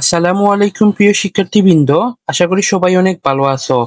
আসসালামু আলাইকুম, প্রিয় শিক্ষার্থীবৃন্দ। আশা করি সবাই অনেক ভালো আছো।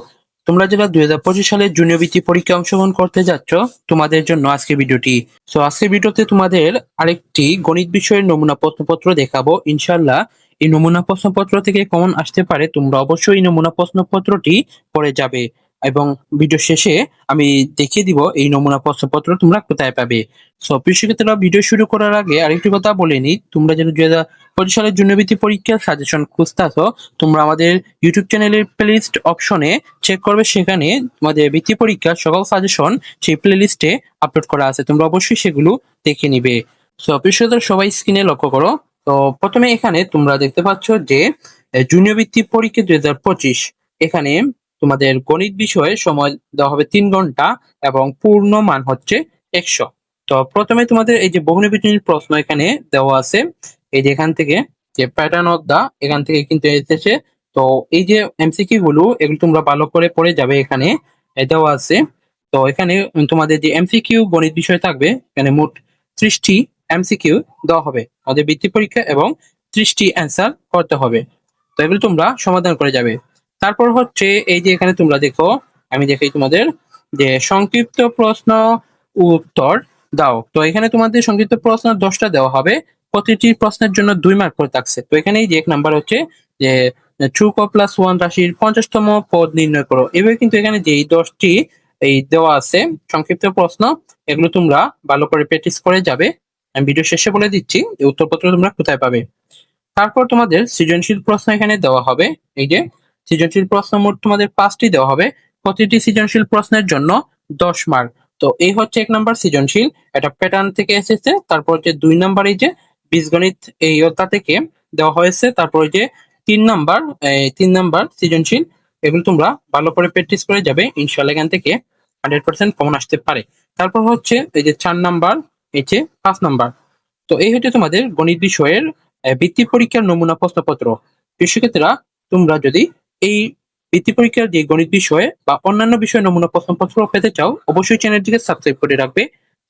তোমরা যারা দুই হাজার পঁচিশ সালের জুনিয়র বৃত্তি পরীক্ষা অংশগ্রহণ করতে যাচ্ছ, তোমাদের জন্য আজকে ভিডিওটি। তো আজকে ভিডিওতে তোমাদের আরেকটি গণিত বিষয়ের নমুনা প্রশ্নপত্র দেখাবো। ইনশাল্লাহ এই নমুনা প্রশ্নপত্র থেকে কমন আসতে পারে। তোমরা অবশ্যই এই নমুনা প্রশ্নপত্রটি পড়ে যাবে। এবং ভিডিও শেষে আমি দেখিয়ে দিব এই নমুনা প্রশ্নপত্র তোমরা কোথায় পাবে। সো প্রিয় ভিডিও শুরু করার আগে আরেকটি কথা বলে নিই। তোমরা যেন দুই হাজার পঁচিশ সালের জন্যবৃত্তি পরীক্ষার সাজেশন খুঁজতেছো তোমরা আমাদের ইউটিউব চ্যানেলের প্লেলিস্ট অপশনে চেক করবে। সেখানে তোমাদের বৃত্তি পরীক্ষার সকল সাজেশন সেই প্লেলিস্টে আপলোড করা আছে। তোমরা অবশ্যই সেগুলো দেখে নিবে। সো অফিসদের সবাই স্ক্রিনে লক্ষ্য করো। তো, প্রথমে এখানে তোমরা দেখতে পাচ্ছ যে জুনিয়র বৃত্তি পরীক্ষা দুই হাজার পঁচিশ। এখানে তোমাদের গণিত বিষয়ে সময় দেওয়া হবে তিন ঘণ্টা এবং পূর্ণ মান হচ্ছে একশো। তো প্রথমে তোমাদের এই যে বহুনির্বাচনী প্রশ্ন এখানে দেওয়া আছে, এই যে এখান থেকে যে প্যাটার্ন অফ দা এখান থেকে কিন্তু এসেছে। তো এই যে এমসিকিউ গুলো, এগুলো তোমরা ভালো করে পড়ে যাবে এখানে দেওয়া আছে। তো এখানে তোমাদের যে এমসিকিউ গণিত বিষয় থাকবে, এখানে মোট ত্রিশটি এমসিকিউ দেওয়া হবে। আমাদের বৃত্তি পরীক্ষা এবং ত্রিশটি অ্যান্সার করতে হবে। তো এগুলো তোমরা সমাধান করে যাবে। তারপর হচ্ছে এই যে এখানে তোমরা দেখো, আমি দেখাই তোমাদের যে সংক্ষিপ্ত প্রশ্ন উত্তর দাও। তো এখানে তোমাদের সংক্ষিপ্ত প্রশ্ন দশটা দেওয়া হবে। প্রতিটি প্রশ্নের জন্য দুই মার্ক করে থাকছে। তো এখানে যে এক নাম্বার হচ্ছে যে ট্রু ক প্লাস ওয়ান রাশির পঞ্চাশতম পদ নির্ণয় করো। এভাবে কিন্তু এখানে যে দশটি এই দেওয়া আছে, সংক্ষিপ্ত প্রশ্ন, এগুলো তোমরা ভালো করে প্র্যাকটিস করে যাবে। আমি ভিডিও শেষে বলে দিচ্ছি উত্তরপত্র তোমরা কোথায় পাবে। তারপর তোমাদের সৃজনশীল প্রশ্ন এখানে দেওয়া হবে। এই যে সৃজনশীল প্রশ্ন মোট তোমাদের পাঁচটি দেওয়া হবে। প্রতিটি সৃজনশীল প্রশ্নের জন্য দশ মার্ক তো এই হচ্ছে এক নাম্বার সৃজনশীল। এটা প্যাটার্ন থেকে এসেছে। তারপর যে দুই নাম্বার এই যে বীজগণিত এই অধ্যা থেকে দেওয়া হয়েছে। তারপর যে তিন নাম্বার তিন নাম্বার সৃজনশীল। এগুলো তোমরা ভালো করে প্র্যাকটিস করে যাবে। ইনশাল্লাহ এখান থেকে হান্ড্রেড পার্সেন্ট কমন আসতে পারে। তারপর হচ্ছে এই যে চার নাম্বার এই যে পাঁচ নাম্বার তো এই হচ্ছে তোমাদের গণিত বিষয়ের বৃত্তি পরীক্ষার নমুনা প্রশ্নপত্র। শিক্ষার্থীরা তোমরা যদি এই বৃত্তি পরীক্ষার যে গণিত বিষয়ে বা অন্যান্য বিষয়ে নমুনা প্রশ্নপত্র পেতে চাও, অবশ্যই চ্যানেলটিকে সাবস্ক্রাইব করে রাখবে।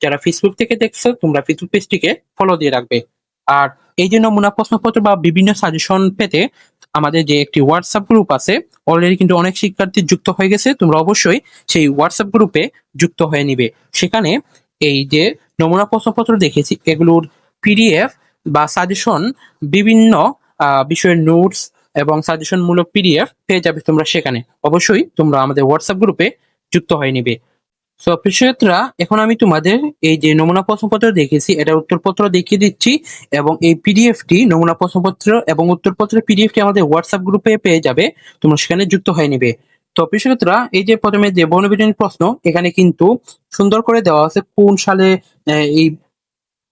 যারা ফেসবুক থেকে দেখছ, তোমরা ফেসবুক পেজটিকে ফলো দিয়ে রাখবে। আর এই যে নমুনা প্রশ্নপত্র বা বিভিন্ন সাজেশন পেতে আমাদের যে একটি হোয়াটসঅ্যাপ গ্রুপ আছে অলরেডি কিন্তু অনেক শিক্ষার্থী যুক্ত হয়ে গেছে, তোমরা অবশ্যই সেই হোয়াটসঅ্যাপ গ্রুপে যুক্ত হয়ে নিবে। সেখানে এই যে নমুনা প্রশ্নপত্র দেখেছি, এগুলোর পিডিএফ বা সাজেশন বিভিন্ন বিষয়ের নোটস এবং সাজেশনমূলক পিডিএফ পেয়ে যাবে তোমরা সেখানে। অবশ্যই তোমরা আমাদের হোয়াটসঅ্যাপ গ্রুপে যুক্ত হয়ে নিবে। সো প্রিয়রা এখন আমি তোমাদের এই যে নমুনা প্রশ্নপত্র দেখেছি, এটা উত্তরপত্র দেখিয়ে দিচ্ছি এবং এই পিডিএফটি নমুনা প্রশ্নপত্র এবং উত্তরপত্রের পিডিএফটি আমাদের হোয়াটসঅ্যাপ গ্রুপে পেয়ে যাবে। তোমরা সেখানে যুক্ত হয়ে নিবে। তো প্রিয়রা এই যে প্রথমে যে বর্ণবিধানী প্রশ্ন, এখানে কিন্তু সুন্দর করে দেওয়া আছে কোন সালে এই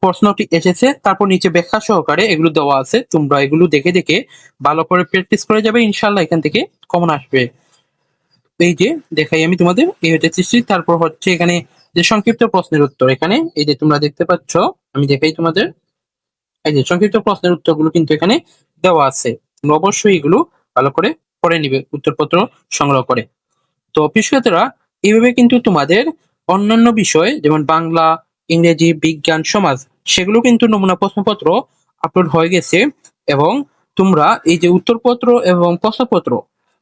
প্রশ্নটি এসেছে, তারপর নিচে ব্যাখ্যা সহকারে এগুলো দেওয়া আছে। তোমরা এগুলো দেখে দেখে ভালো করে প্র্যাকটিস করে যাবে ইনশাল্লাহ এখান থেকে কমন আসবে। এই যে দেখাই আমি তোমাদের, এই হচ্ছে সৃষ্টি, তারপর হচ্ছে এখানে যে সংক্ষিপ্ত প্রশ্নের উত্তর এখানে। এই যে তোমরা দেখতে পাচ্ছ, আমি দেখাই তোমাদের। এই যে সংক্ষিপ্ত প্রশ্নের উত্তরগুলো কিন্তু এখানে দেওয়া আছে। তোমরা অবশ্যই এগুলো ভালো করে পড়ে নিবে, উত্তরপত্র সংগ্রহ করে। তো অফিসরা এইভাবে কিন্তু তোমাদের অন্যান্য বিষয়, যেমন বাংলা, ইংরেজি, বিজ্ঞান, সমাজ সেগুলো কিন্তু নমুনা প্রশ্নপত্র আপলোড হয়ে গেছে এবং তোমরা এই যে উত্তরপত্র এবং প্রশ্নপত্র,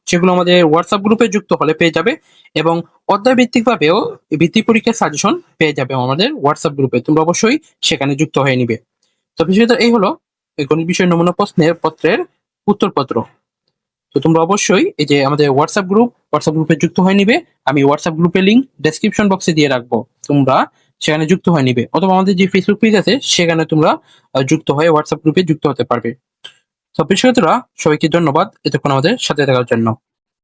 সেগুলো আমাদের হোয়াটসঅ্যাপ গ্রুপে যুক্ত হলে পেয়ে যাবে এবং অধ্যায় ভিত্তিক ভাবেও ভিত্তিক পরীক্ষার সাজেশন পেয়ে যাবে আমাদের হোয়াটসঅ্যাপ গ্রুপে তোমরা অবশ্যই সেখানে যুক্ত হয়ে নিবে। তো বিষয়টা এই হলো গণিত বিষয় নমুনা প্রশ্নের পত্রের উত্তরপত্র। তো তোমরা অবশ্যই এই যে আমাদের হোয়াটসঅ্যাপ গ্রুপ হোয়াটসঅ্যাপ গ্রুপে যুক্ত হয়ে নিবে। আমি হোয়াটসঅ্যাপ গ্রুপের লিঙ্ক ডেসক্রিপশন বক্সে দিয়ে রাখব। তোমরা সেখানে যুক্ত হয়ে নিবে। অথবা আমাদের যে ফেসবুক পেজ আছে, সেখানে তোমরা যুক্ত হয়ে হোয়াটসঅ্যাপ গ্রুপে যুক্ত হতে পারবে। তো বিষয়তরা সবাইকে ধন্যবাদ। এতক্ষণ আমাদের সাথে থাকার জন্য।